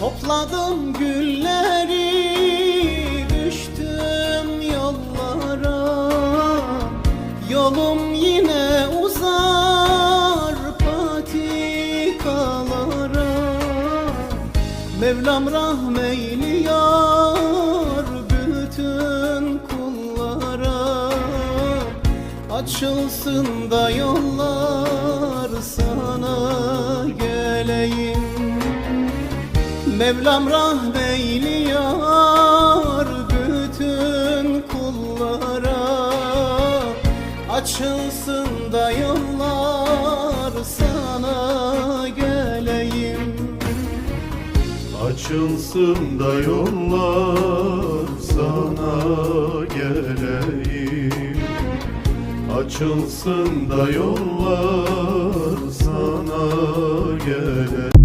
Topladım gülleri düştüm yollara. Yolum yine uzar patikalara. Mevlam rahmeyliyor bütün kullara. Açılsın da yollar Mevlam rahmeyliyor bütün kullara. Açılsın da yollar sana geleyim. Açılsın da yollar sana geleyim. Açılsın da yollar sana geleyim